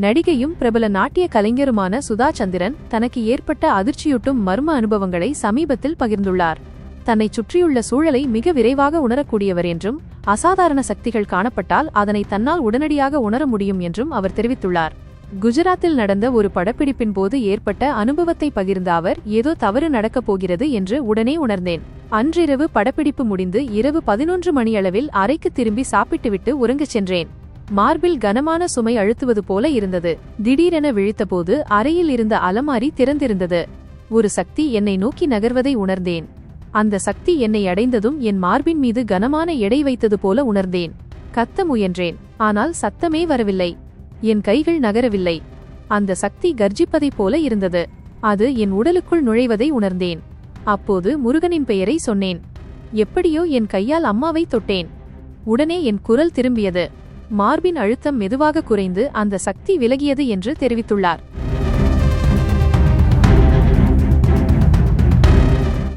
நடிகையும் பிரபல நாட்டிய கலைஞருமான சுதா சந்திரன் தனக்கு ஏற்பட்ட அதிர்ச்சியூட்டும் மர்ம அனுபவங்களை சமீபத்தில் பகிர்ந்துள்ளார். தன்னைச் சுற்றியுள்ள சூழலை மிக விரைவாக உணரக்கூடியவர் என்றும் அசாதாரண சக்திகள் காணப்பட்டால் அதனை தன்னால் உடனடியாக உணர முடியும் என்றும் அவர் தெரிவித்துள்ளார். குஜராத்தில் நடந்த ஒரு படப்பிடிப்பின் போது ஏற்பட்ட அனுபவத்தை பகிர்ந்த அவர் ஏதோ தவறு நடக்கப் போகிறது என்று உடனே உணர்ந்தேன். அன்றிரவு படப்பிடிப்பு முடிந்து இரவு பதினொன்று மணியளவில் அறைக்கு திரும்பி சாப்பிட்டுவிட்டு உறங்கச் சென்றேன். மார்பில் கனமான சுமை அழுத்துவது போல இருந்தது. திடீரென விழித்தபோது அறையில் இருந்த அலமாரி திறந்திருந்தது. ஒரு சக்தி என்னை நோக்கி நகர்வதை உணர்ந்தேன். அந்த சக்தி என்னை அடைந்ததும் என் மார்பின் மீது கனமான எடை வைத்தது போல உணர்ந்தேன். கத்த முயன்றேன் ஆனால் சத்தமே வரவில்லை. என் கைகள் நகரவில்லை. அந்த சக்தி கர்ஜிப்பதைப் போல இருந்தது. அது என் உடலுக்குள் நுழைவதை உணர்ந்தேன். அப்போது முருகனின் பெயரை சொன்னேன். எப்படியோ என் கையால் அம்மாவை தொட்டேன். உடனே என் குரல் திரும்பியது. மார்பின் அழுத்தம் மெதுவாக குறைந்து அந்த சக்தி விலகியது என்று தெரிவித்துள்ளார்.